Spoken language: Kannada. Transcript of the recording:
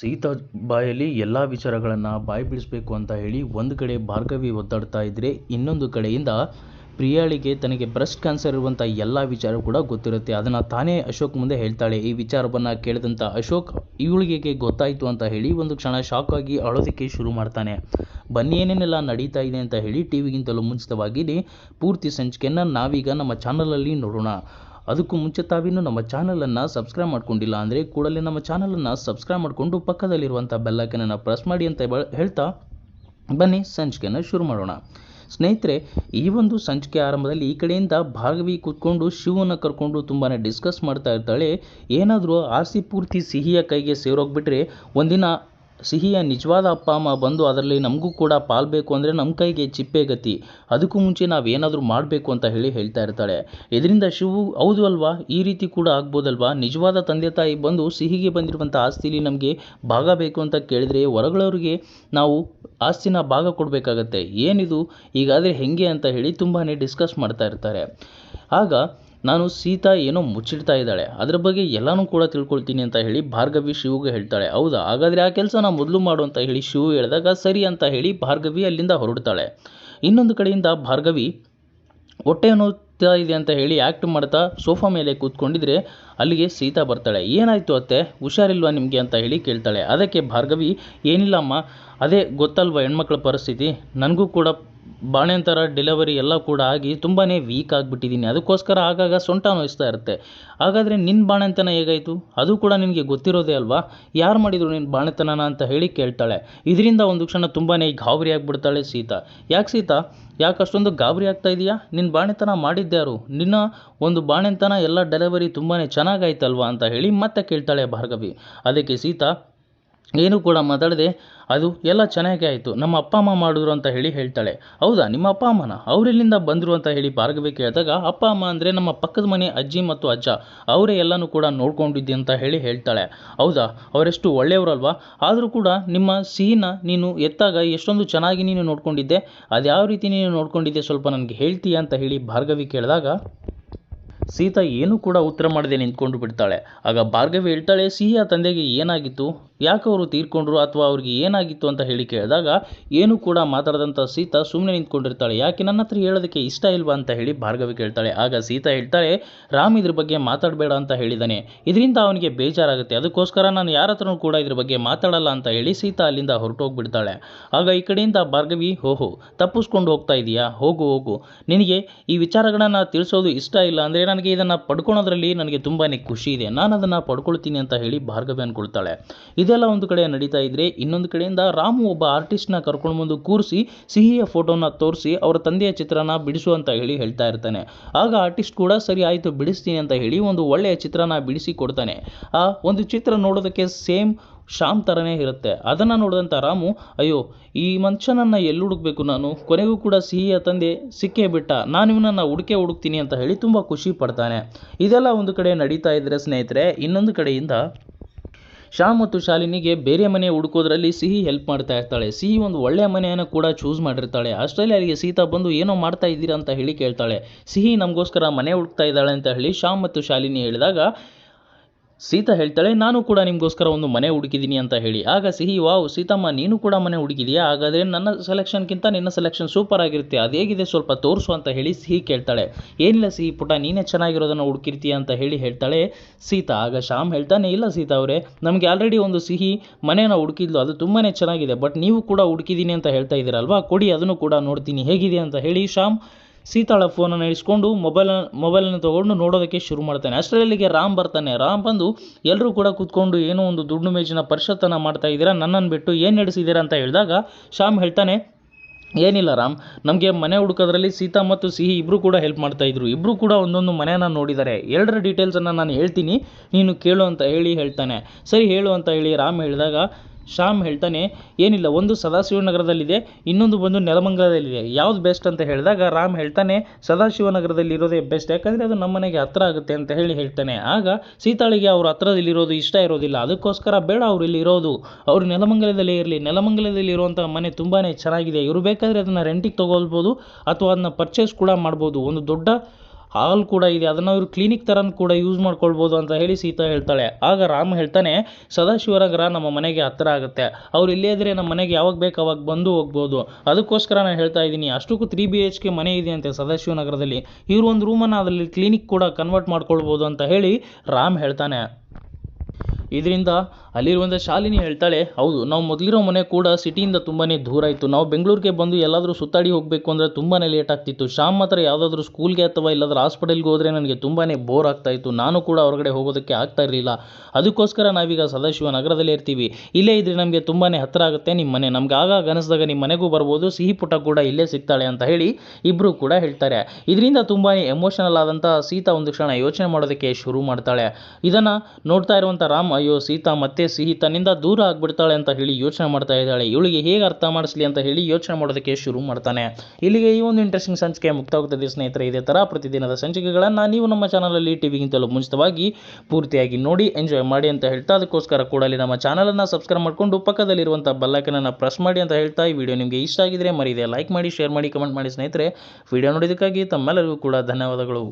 ಸೀತಾ ಬಾಯಲ್ಲಿ ಎಲ್ಲ ವಿಚಾರಗಳನ್ನು ಬಾಯಿ ಬಿಡಿಸ್ಬೇಕು ಅಂತ ಹೇಳಿ ಒಂದು ಕಡೆ ಭಾರ್ಗವಿ ಒದ್ದಾಡ್ತಾ ಇದ್ದರೆ ಇನ್ನೊಂದು ಕಡೆಯಿಂದ ಪ್ರಿಯಾಳಿಗೆ ತನಗೆ ಬ್ರೆಸ್ಟ್ ಕ್ಯಾನ್ಸರ್ ಇರುವಂಥ ಎಲ್ಲ ವಿಚಾರ ಕೂಡ ಗೊತ್ತಿರುತ್ತೆ. ಅದನ್ನು ತಾನೇ ಅಶೋಕ್ ಮುಂದೆ ಹೇಳ್ತಾಳೆ. ಈ ವಿಚಾರವನ್ನು ಕೇಳಿದಂಥ ಅಶೋಕ್ ಇವಳಿಗೆ ಗೊತ್ತಾಯಿತು ಅಂತ ಹೇಳಿ ಒಂದು ಕ್ಷಣ ಶಾಕ್ ಆಗಿ ಅಳೋದಕ್ಕೆ ಶುರು ಮಾಡ್ತಾನೆ. ಬನ್ನಿ, ಏನೇನೆಲ್ಲ ನಡೀತಾ ಇದೆ ಅಂತ ಹೇಳಿ ಟಿ ವಿಗಿಂತಲೂ ಮುಂಚಿತವಾಗಿ ಪೂರ್ತಿ ಸಂಚಿಕೆಯನ್ನು ನಾವೀಗ ನಮ್ಮ ಚಾನಲಲ್ಲಿ ನೋಡೋಣ. ಅದಕ್ಕೂ ಮುಂಚೆ ತಾವಿನ್ನೂ ನಮ್ಮ ಚಾನಲನ್ನು ಸಬ್ಸ್ಕ್ರೈಬ್ ಮಾಡ್ಕೊಂಡಿಲ್ಲ ಅಂದರೆ ಕೂಡಲೇ ನಮ್ಮ ಚಾನಲನ್ನು ಸಬ್ಸ್ಕ್ರೈಬ್ ಮಾಡಿಕೊಂಡು ಪಕ್ಕದಲ್ಲಿರುವಂಥ ಬೆಲ್ಲೈಕನನ್ನು ಪ್ರೆಸ್ ಮಾಡಿ ಅಂತ ಹೇಳ್ತಾ ಬನ್ನಿ ಸಂಚಿಕೆಯನ್ನು ಶುರು ಮಾಡೋಣ. ಸ್ನೇಹಿತರೆ, ಈ ಒಂದು ಸಂಚಿಕೆ ಆರಂಭದಲ್ಲಿ ಈ ಕಡೆಯಿಂದ ಭಾಗವಿ ಕೂತ್ಕೊಂಡು ಶಿವನ ಕರ್ಕೊಂಡು ತುಂಬಾ ಡಿಸ್ಕಸ್ ಮಾಡ್ತಾ ಇರ್ತಾಳೆ. ಏನಾದರೂ ಆಸೆ ಪೂರ್ತಿ ಸಿಹಿಯ ಕೈಗೆ ಸೇರೋಗ್ಬಿಟ್ರೆ ಒಂದಿನ ಸಿಹಿಯ ನಿಜವಾದ ಅಪ್ಪ, ಅಮ್ಮ ಬಂದು ಅದರಲ್ಲಿ ನಮಗೂ ಕೂಡ ಪಾಲ್ಬೇಕು ಅಂದರೆ ನಮ್ಮ ಕೈಗೆ ಚಿಪ್ಪೆ ಗತಿ. ಅದಕ್ಕೂ ಮುಂಚೆ ನಾವು ಏನಾದರೂ ಮಾಡಬೇಕು ಅಂತ ಹೇಳಿ ಹೇಳ್ತಾ ಇರ್ತಾಳೆ. ಇದರಿಂದ ಶಿವು, ಹೌದು ಅಲ್ವಾ, ಈ ರೀತಿ ಕೂಡ ಆಗ್ಬೋದಲ್ವಾ? ನಿಜವಾದ ತಂದೆ ತಾಯಿ ಬಂದು ಸಿಹಿಗೆ ಬಂದಿರುವಂಥ ಆಸ್ತಿಲಿ ನಮಗೆ ಭಾಗ ಬೇಕು ಅಂತ ಕೇಳಿದರೆ ಹೊರಗಳವ್ರಿಗೆ ನಾವು ಆಸ್ತಿನ ಭಾಗ ಕೊಡಬೇಕಾಗತ್ತೆ. ಏನಿದು? ಈಗಾದರೆ ಹೆಂಗೆ? ಅಂತ ಹೇಳಿ ತುಂಬಾ ಡಿಸ್ಕಸ್ ಮಾಡ್ತಾ ಇರ್ತಾರೆ. ಆಗ ನಾನು ಸೀತಾ ಏನೋ ಮುಚ್ಚಿಡ್ತಾ ಇದ್ದಾಳೆ. ಅದರ ಬಗ್ಗೆ ಎಲ್ಲನೂ ಕೂಡ ತಿಳ್ಕೊಳ್ತೀನಿ ಅಂತ ಹೇಳಿ ಭಾರ್ಗವಿ ಶಿವಗೆ ಹೇಳ್ತಾಳೆ. ಹೌದಾ? ಹಾಗಾದರೆ ಆ ಕೆಲಸನ ಮೊದಲು ಮಾಡು ಅಂತ ಹೇಳಿ ಶಿವು ಹೇಳಿದಾಗ ಸರಿ ಅಂತ ಹೇಳಿ ಭಾರ್ಗವಿ ಅಲ್ಲಿಂದ ಹೊರಡ್ತಾಳೆ. ಇನ್ನೊಂದು ಕಡೆಯಿಂದ ಭಾರ್ಗವಿ, ಹೊಟ್ಟೆ ನೋವ್ತಾ ಇದೆ ಅಂತ ಹೇಳಿ ಆ್ಯಕ್ಟ್ ಮಾಡ್ತಾ ಸೋಫಾ ಮೇಲೆ ಕೂತ್ಕೊಂಡಿದ್ರೆ ಅಲ್ಲಿಗೆ ಸೀತಾ ಬರ್ತಾಳೆ. ಏನಾಯಿತು ಅತ್ತೆ? ಹುಷಾರಿಲ್ವಾ ನಿಮಗೆ? ಅಂತ ಹೇಳಿ ಕೇಳ್ತಾಳೆ. ಅದಕ್ಕೆ ಭಾರ್ಗವಿ, ಏನಿಲ್ಲಮ್ಮ, ಅದೇ ಗೊತ್ತಲ್ವ ಹೆಣ್ಮಕ್ಳ ಪರಿಸ್ಥಿತಿ? ನನಗೂ ಕೂಡ ಬಾಣಂತರ ಡೆಲಿವರಿ ಎಲ್ಲ ಕೂಡ ಆಗಿ ತುಂಬಾ ವೀಕ್ ಆಗಿಬಿಟ್ಟಿದ್ದೀನಿ ಅದಕ್ಕೋಸ್ಕರ ಆಗಾಗ ಸೊಂಟ ನೋಯಿಸ್ತಾ ಇರುತ್ತೆ. ಹಾಗಾದರೆ ನಿನ್ನ ಬಾಣಂತನ ಹೇಗಾಯಿತು? ಅದು ಕೂಡ ನಿನಗೆ ಗೊತ್ತಿರೋದೇ ಅಲ್ವಾ? ಯಾರು ಮಾಡಿದರು ನಿನ್ನ ಬಾಣಂತನನ ಅಂತ ಹೇಳಿ ಕೇಳ್ತಾಳೆ. ಇದರಿಂದ ಒಂದು ಕ್ಷಣ ತುಂಬಾ ಗಾಬರಿ ಆಗಿಬಿಡ್ತಾಳೆ ಸೀತಾ. ಯಾಕೆ ಸೀತಾ? ಯಾಕೆ ಅಷ್ಟೊಂದು ಗಾಬರಿ ಆಗ್ತಾ ಇದೆಯಾ? ನಿನ್ನ ಬಾಣೆತನ ಮಾಡಿದ್ದ್ಯಾರು ನಿನ್ನ ಒಂದು ಬಾಣೆತನ ಎಲ್ಲ ಡೆಲಿವರಿ ತುಂಬಾ ಚೆನ್ನಾಗಾಯ್ತಲ್ವಾ ಅಂತ ಹೇಳಿ ಮತ್ತೆ ಕೇಳ್ತಾಳೆ ಭಾರ್ಗವಿ. ಅದಕ್ಕೆ ಸೀತಾ ಏನು ಕೂಡ ಮಾತಾಡದೆ, ಅದು ಎಲ್ಲ ಚೆನ್ನಾಗೇ ಆಯಿತು, ನಮ್ಮ ಅಪ್ಪ ಅಮ್ಮ ಮಾಡಿದ್ರು ಅಂತ ಹೇಳಿ ಹೇಳ್ತಾಳೆ. ಹೌದಾ, ನಿಮ್ಮ ಅಪ್ಪ ಅಮ್ಮನ? ಅವರೆಲ್ಲಿಂದ ಬಂದರು ಅಂತ ಹೇಳಿ ಭಾರ್ಗವಿ ಕೇಳಿದಾಗ, ಅಪ್ಪ ಅಮ್ಮ ಅಂದರೆ ನಮ್ಮ ಪಕ್ಕದ ಮನೆ ಅಜ್ಜಿ ಮತ್ತು ಅಜ್ಜ, ಅವರೇ ಎಲ್ಲನೂ ಕೂಡ ನೋಡ್ಕೊಂಡಿದ್ದೆ ಅಂತ ಹೇಳಿ ಹೇಳ್ತಾಳೆ. ಹೌದಾ, ಅವರೆಷ್ಟು ಒಳ್ಳೆಯವರಲ್ವಾ? ಆದರೂ ಕೂಡ ನಿಮ್ಮ ಸಿಹಿನ ನೀನು ಎತ್ತಾಗ ಎಷ್ಟೊಂದು ಚೆನ್ನಾಗಿ ನೀನು ನೋಡ್ಕೊಂಡಿದ್ದೆ, ಅದು ಯಾವ ರೀತಿ ನೀನು ನೋಡ್ಕೊಂಡಿದ್ದೆ ಸ್ವಲ್ಪ ನನಗೆ ಹೇಳ್ತೀಯ ಅಂತ ಹೇಳಿ ಭಾರ್ಗವಿ ಕೇಳಿದಾಗ, ಸೀತಾ ಏನೂ ಕೂಡ ಉತ್ತರ ಮಾಡದೆ ನಿಂತ್ಕೊಂಡು ಬಿಡ್ತಾಳೆ. ಆಗ ಭಾರ್ಗವಿ ಹೇಳ್ತಾಳೆ ಸಿಹಿಯ ತಂದೆಗೆ ಏನಾಗಿತ್ತು? ಯಾಕೆ ಅವರು ತೀರ್ಕೊಂಡ್ರು ಅಥವಾ ಅವ್ರಿಗೆ ಏನಾಗಿತ್ತು ಅಂತ ಹೇಳಿ ಕೇಳಿದಾಗ, ಏನೂ ಕೂಡ ಮಾತಾಡದಂಥ ಸೀತಾ ಸುಮ್ಮನೆ ನಿಂತ್ಕೊಂಡಿರ್ತಾಳೆ. ಯಾಕೆ ನನ್ನ ಹತ್ರ ಹೇಳೋದಕ್ಕೆ ಇಷ್ಟ ಇಲ್ವಾ ಅಂತ ಹೇಳಿ ಭಾರ್ಗವಿ ಕೇಳ್ತಾಳೆ. ಆಗ ಸೀತಾ ಹೇಳ್ತಾಳೆ, ರಾಮ್ ಇದ್ರ ಬಗ್ಗೆ ಮಾತಾಡಬೇಡ ಅಂತ ಹೇಳಿದ್ದಾನೆ ಇದರಿಂದ ಅವನಿಗೆ ಬೇಜಾರಾಗುತ್ತೆ. ಅದಕ್ಕೋಸ್ಕರ ನಾನು ಯಾರ ಹತ್ರನೂ ಕೂಡ ಇದ್ರ ಬಗ್ಗೆ ಮಾತಾಡಲ್ಲ ಅಂತ ಹೇಳಿ ಸೀತಾ ಅಲ್ಲಿಂದ ಹೊರಟೋಗ್ಬಿಡ್ತಾಳೆ. ಆಗ ಈ ಕಡೆಯಿಂದ ಭಾರ್ಗವಿ ಹೋಹೋ ತಪ್ಪಿಸ್ಕೊಂಡು ಹೋಗ್ತಾ ಇದೀಯಾ? ಹೋಗು ಹೋಗು. ನಿನಗೆ ಈ ವಿಚಾರಗಳನ್ನು ತಿಳಿಸೋದು ಇಷ್ಟ ಇಲ್ಲ ಅಂದರೆ ನನಗೆ ಇದನ್ನು ಪಡ್ಕೊಳೋದ್ರಲ್ಲಿ ನನಗೆ ತುಂಬಾ ಖುಷಿ ಇದೆ. ನಾನು ಅದನ್ನು ಪಡ್ಕೊಳ್ತೀನಿ ಅಂತ ಹೇಳಿ ಭಾರ್ಗವಿ ಅಂದ್ಕೊಳ್ತಾಳೆ ಇದೆಲ್ಲ ಒಂದು ಕಡೆ ನಡೀತಾ ಇದ್ರೆ ಇನ್ನೊಂದು ಕಡೆಯಿಂದ ರಾಮು ಒಬ್ಬ ಆರ್ಟಿಸ್ಟ್ನ ಕರ್ಕೊಂಡು ಬಂದು ಕೂರಿಸಿ ಸಿಹಿಯ ಫೋಟೋನ ತೋರಿಸಿ ಅವರ ತಂದೆಯ ಚಿತ್ರನ ಬಿಡಿಸು ಅಂತ ಹೇಳಿ ಹೇಳ್ತಾ ಇರ್ತಾನೆ. ಆಗ ಆರ್ಟಿಸ್ಟ್ ಕೂಡ, ಸರಿ ಆಯಿತು, ಬಿಡಿಸ್ತೀನಿ ಅಂತ ಹೇಳಿ ಒಂದು ಒಳ್ಳೆಯ ಚಿತ್ರನ ಬಿಡಿಸಿ ಕೊಡ್ತಾನೆ. ಆ ಒಂದು ಚಿತ್ರ ನೋಡೋದಕ್ಕೆ ಸೇಮ್ ಶ್ಯಾಮ್ ಥರನೇ ಇರುತ್ತೆ. ಅದನ್ನು ನೋಡಿದಂಥ ರಾಮು, ಅಯ್ಯೋ, ಈ ಮನುಷ್ಯನನ್ನು ಎಲ್ಲಿ ಹುಡುಕ್ಬೇಕು ನಾನು? ಕೊನೆಗೂ ಕೂಡ ಸಿಹಿಯ ತಂದೆ ಸಿಕ್ಕೇ ಬಿಟ್ಟ. ನಾನು ಇವನನ್ನು ಹುಡುಕೆ ಹುಡುಕ್ತೀನಿ ಅಂತ ಹೇಳಿ ತುಂಬ ಖುಷಿ ಪಡ್ತಾನೆ. ಇದೆಲ್ಲ ಒಂದು ಕಡೆ ನಡೀತಾ ಇದ್ದರೆ ಸ್ನೇಹಿತರೆ, ಇನ್ನೊಂದು ಕಡೆಯಿಂದ ಶ್ಯಾಮ್ ಮತ್ತು ಶಾಲಿನಿಗೆ ಬೇರೆ ಮನೆ ಹುಡುಕೋದ್ರಲ್ಲಿ ಸಿಹಿ ಹೆಲ್ಪ್ ಮಾಡ್ತಾ ಇರ್ತಾಳೆ. ಸಿಹಿ ಒಂದು ಒಳ್ಳೆಯ ಮನೆಯನ್ನು ಕೂಡ ಚೂಸ್ ಮಾಡಿರ್ತಾಳೆ. ಅಷ್ಟರಲ್ಲಿ ಅಲ್ಲಿಗೆ ಸೀತಾ ಬಂದು ಏನೋ ಮಾಡ್ತಾ ಇದ್ದೀರಾ ಅಂತ ಹೇಳಿ ಕೇಳ್ತಾಳೆ. ಸಿಹಿ ನಮಗೋಸ್ಕರ ಮನೆ ಹುಡುಕ್ತಾ ಇದ್ದಾಳೆ ಅಂತ ಹೇಳಿ ಶ್ಯಾಮ್ ಮತ್ತು ಶಾಲಿನಿ ಹೇಳಿದಾಗ ಸೀತಾ ಹೇಳ್ತಾಳೆ, ನಾನು ಕೂಡ ನಿಮಗೋಸ್ಕರ ಒಂದು ಮನೆ ಹುಡುಕಿದ್ದೀನಿ ಅಂತ ಹೇಳಿ. ಆಗ ಸಿಹಿ, ವಾವ್, ಸೀತಮ್ಮ, ನೀನು ಕೂಡ ಮನೆ ಹುಡುಕಿದೆಯಾ? ಹಾಗಾದರೆ ನನ್ನ ಸೆಲೆಕ್ಷನ್ಗಿಂತ ನಿನ್ನ ಸೆಲೆಕ್ಷನ್ ಸೂಪರ್ ಆಗಿರುತ್ತೆ. ಅದು ಹೇಗಿದೆ ಸ್ವಲ್ಪ ತೋರಿಸು ಅಂತ ಹೇಳಿ ಸಿಹಿ ಕೇಳ್ತಾಳೆ. ಏನಿಲ್ಲ ಸಿಹಿ ಪುಟ, ನೀನೇ ಚೆನ್ನಾಗಿರೋದನ್ನು ಹುಡುಕಿರ್ತೀಯ ಅಂತ ಹೇಳಿ ಹೇಳ್ತಾಳೆ ಸೀತಾ. ಆಗ ಶ್ಯಾಮ್ ಹೇಳ್ತಾನೆ, ಇಲ್ಲ ಸೀತಾ ಅವರೇ, ನಮಗೆ ಆಲ್ರೆಡಿ ಒಂದು ಸಿಹಿ ಮನೆಯನ್ನು ಹುಡುಕಿದ್ಲು. ಅದು ತುಂಬಾ ಚೆನ್ನಾಗಿದೆ. ಬಟ್ ನೀವು ಕೂಡ ಹುಡುಕಿದ್ದೀನಿ ಅಂತ ಹೇಳ್ತಾ ಇದ್ದೀರಲ್ವಾ ಕೊಡಿ, ಅದನ್ನು ಕೂಡ ನೋಡ್ತೀನಿ. ಹೇಗಿದೆ ಅಂತ ಹೇಳಿ ಶ್ಯಾಮ್ ಸೀತಾಳ ಫೋನನ್ನು ಇಸ್ಕೊಂಡು ಮೊಬೈಲ್ ಮೊಬೈಲನ್ನು ತೊಗೊಂಡು ನೋಡೋದಕ್ಕೆ ಶುರು ಮಾಡ್ತಾನೆ. ಅಷ್ಟರಲ್ಲಿಗೆ ರಾಮ್ ಬರ್ತಾನೆ. ರಾಮ್ ಬಂದು ಎಲ್ಲರೂ ಕೂಡ ಕೂತ್ಕೊಂಡು ಏನೋ ಒಂದು ದುಡ್ಡು ಮೇಜಿನ ಪರಿಷತ್ತನ್ನು ಮಾಡ್ತಾ ಇದ್ದೀರಾ? ನನ್ನನ್ನು ಬಿಟ್ಟು ಏನು ನಡೆಸಿದ್ದೀರಾ? ಅಂತ ಹೇಳಿದಾಗ ಶ್ಯಾಮ್ ಹೇಳ್ತಾನೆ, ಏನಿಲ್ಲ ರಾಮ್. ನಮಗೆ ಮನೆ ಹುಡುಕೋದ್ರಲ್ಲಿ ಸೀತಾ ಮತ್ತು ಸಿಹಿ ಇಬ್ಬರು ಕೂಡ ಹೆಲ್ಪ್ ಮಾಡ್ತಾ ಇದ್ರು. ಇಬ್ಬರು ಕೂಡ ಒಂದೊಂದು ಮನೆಯನ್ನು ನೋಡಿದ್ದಾರೆ ಎರಡರ ಡೀಟೇಲ್ಸನ್ನು ನಾನು ಹೇಳ್ತೀನಿ. ನೀನು ಕೇಳು ಅಂತ ಹೇಳಿ ಹೇಳ್ತಾನೆ. ಸರಿ, ಹೇಳು ಅಂತ ಹೇಳಿ ರಾಮ್ ಹೇಳಿದಾಗ ಶ್ಯಾಮ್ ಹೇಳ್ತಾನೆ, ಏನಿಲ್ಲ, ಒಂದು ಸದಾಶಿವನಗರದಲ್ಲಿದೆ ಇನ್ನೊಂದು ಬಂದು ನೆಲಮಂಗಲದಲ್ಲಿದೆ. ಯಾವ್ದು ಬೆಸ್ಟ್ ಅಂತ ಹೇಳಿದಾಗ ರಾಮ್ ಹೇಳ್ತಾನೆ ಸದಾಶಿವನಗರದಲ್ಲಿ ಇರೋದೇ ಬೆಸ್ಟ್ ಯಾಕಂದರೆ ಅದು ನಮ್ಮ ಮನೆಗೆ ಹತ್ರ ಆಗುತ್ತೆ ಅಂತ ಹೇಳಿ ಹೇಳ್ತಾನೆ. ಆಗ ಸೀತಾಳಿಗೆ ಅವ್ರ ಹತ್ರದಲ್ಲಿರೋದು ಇಷ್ಟ ಇರೋದಿಲ್ಲ, ಅದಕ್ಕೋಸ್ಕರ ಬೇಡ ಅವ್ರು ಇಲ್ಲಿ ಇರೋದು. ಅವರು ನೆಲಮಂಗಲದಲ್ಲೇ ಇರಲಿ, ನೆಲಮಂಗಲದಲ್ಲಿ ಇರುವಂಥ ಮನೆ ತುಂಬಾ ಚೆನ್ನಾಗಿದೆ. ಇವರು ಬೇಕಾದರೆ ಅದನ್ನು ರೆಂಟಿಗೆ ತೊಗೊಳ್ಬೋದು, ಅಥವಾ ಅದನ್ನ ಪರ್ಚೇಸ್ ಕೂಡ ಮಾಡ್ಬೋದು. ಒಂದು ದೊಡ್ಡ ಹಾಲ್ ಕೂಡ ಇದೆ. ಅದನ್ನು ಅವರು ಕ್ಲಿನಿಕ್ ಥರ ಕೂಡ ಯೂಸ್ ಮಾಡ್ಕೊಳ್ಬೋದು ಅಂತ ಹೇಳಿ ಸೀತಾ ಹೇಳ್ತಾಳೆ. ಆಗ ರಾಮ ಹೇಳ್ತಾನೆ, ಸದಾಶಿವನಗರ ನಮ್ಮ ಮನೆಗೆ ಹತ್ತಿರ ಆಗುತ್ತೆ. ಅವ್ರು ಇಲ್ಲೇ ಇದ್ದರೆ ನಮ್ಮ ಮನೆಗೆ ಯಾವಾಗ ಬೇಕು ಅವಾಗ ಬಂದು ಹೋಗ್ಬೋದು. ಅದಕ್ಕೋಸ್ಕರ ನಾನು ಹೇಳ್ತಾ ಇದ್ದೀನಿ, ಅಷ್ಟಕ್ಕೂ ತ್ರೀ ಬಿ ಎಚ್ ಕೆ ಮನೆ ಇದೆ ಅಂತೆ ಸದಾಶಿವನಗರದಲ್ಲಿ. ಇವರು ಒಂದು ರೂಮನ್ನು ಅದರಲ್ಲಿ ಕ್ಲಿನಿಕ್ ಕೂಡ ಕನ್ವರ್ಟ್ ಮಾಡ್ಕೊಳ್ಬೋದು ಅಂತ ಹೇಳಿ ರಾಮ್ ಹೇಳ್ತಾನೆ. ಇದರಿಂದ ಅಲ್ಲಿರುವಂಥ ಶಾಲಿನಿ ಹೇಳ್ತಾಳೆ, ಹೌದು, ನಾವು ಮೊದಲಿರೋ ಮನೆ ಕೂಡ ಸಿಟಿಯಿಂದ ತುಂಬಾ ದೂರ ಇತ್ತು. ನಾವು ಬೆಂಗಳೂರಿಗೆ ಬಂದು ಎಲ್ಲಾದರೂ ಸುತ್ತಾಡಿ ಹೋಗಬೇಕು ಅಂದರೆ ತುಂಬಾ ಲೇಟ್ ಆಗ್ತಿತ್ತು. ಶ್ಯಾಮ್ ಮಾತ್ರ ಯಾವುದಾದ್ರೂ ಸ್ಕೂಲ್ಗೆ ಅಥವಾ ಇಲ್ಲಾದ್ರೂ ಹಾಸ್ಪಿಟಲ್ಗೆ ಹೋದರೆ ನನಗೆ ತುಂಬಾ ಬೋರ್ ಆಗ್ತಾ ಇತ್ತು. ನಾನು ಕೂಡ ಹೊರಗಡೆ ಹೋಗೋದಕ್ಕೆ ಆಗ್ತಾ ಇರಲಿಲ್ಲ. ಅದಕ್ಕೋಸ್ಕರ ನಾವೀಗ ಸದಾಶಿವ ನಗರದಲ್ಲೇ ಇರ್ತೀವಿ. ಇಲ್ಲೇ ಇದ್ರೆ ನಮಗೆ ತುಂಬಾ ಹತ್ತಿರ ಆಗುತ್ತೆ ನಿಮ್ಮ ಮನೆ. ನಮ್ಗೆ ಆಗಾಗ ಅನಿಸಿದಾಗ ನಿಮ್ಮ ಮನೆಗೂ ಬರ್ಬೋದು. ಸಿಹಿ ಪುಟ ಕೂಡ ಇಲ್ಲೇ ಸಿಗ್ತಾಳೆ ಅಂತ ಹೇಳಿ ಇಬ್ಬರು ಕೂಡ ಹೇಳ್ತಾರೆ. ಇದರಿಂದ ತುಂಬಾ ಎಮೋಷನಲ್ ಆದಂಥ ಸೀತಾ ಒಂದು ಕ್ಷಣ ಯೋಚನೆ ಮಾಡೋದಕ್ಕೆ ಶುರು ಮಾಡ್ತಾಳೆ. ಇದನ್ನು ನೋಡ್ತಾ ಇರುವಂಥ ರಾಮ್ ಅಯ್ಯೋ, ಸೀತಾ ಮತ್ತೆ ಸಿಹಿ ತನ್ನಿಂದ ದೂರ ಆಗ್ಬಿಡ್ತಾಳೆ ಅಂತ ಹೇಳಿ ಯೋಚನೆ ಮಾಡ್ತಾ ಇದ್ದಾಳೆ. ಇವಳಿಗೆ ಹೇಗೆ ಅರ್ಥ ಮಾಡಿಸ್ಲಿ ಅಂತ ಹೇಳಿ ಯೋಚನೆ ಮಾಡೋದಕ್ಕೆ ಶುರು ಮಾಡ್ತಾನೆ. ಇಲ್ಲಿಗೆ ಈ ಒಂದು ಇಂಟ್ರೆಸ್ಟಿಂಗ್ ಸಂಚಿಕೆ ಮುಕ್ತಾಗುತ್ತದೆ ಸ್ನೇಹಿತರೆ. ಇದೇ ಥರ ಪ್ರತಿದಿನದ ಸಂಚಿಕೆಗಳನ್ನು ನೀವು ನಮ್ಮ ಚಾನಲಲ್ಲಿ ಟಿವಿಗಿಂತಲೂ ಮುಂಚಿತವಾಗಿ ಪೂರ್ತಿಯಾಗಿ ನೋಡಿ ಎಂಜಾಯ್ ಮಾಡಿ ಅಂತ ಹೇಳ್ತಾ ಅದಕ್ಕೋಸ್ಕರ ಕೂಡಲೇ ನಮ್ಮ ಚಾನಲನ್ನು ಸಬ್ಸ್ಕ್ರೈಬ್ ಮಾಡಿಕೊಂಡು ಪಕ್ಕದಲ್ಲಿರುವಂಥ ಬೆಲ್ಲೈಕನನ್ನು ಪ್ರೆಸ್ ಮಾಡಿ ಅಂತ ಹೇಳ್ತಾ ಈ ವಿಡಿಯೋ ನಿಮಗೆ ಇಷ್ಟ ಆಗಿದ್ರೆ ಮರಿದೆ ಲೈಕ್ ಮಾಡಿ ಶೇರ್ ಮಾಡಿ ಕಮೆಂಟ್ ಮಾಡಿ ಸ್ನೇಹಿತರೆ. ವಿಡಿಯೋ ನೋಡಿದ್ದಕ್ಕಾಗಿ ತಮ್ಮೆಲ್ಲರಿಗೂ ಕೂಡ ಧನ್ಯವಾದಗಳು.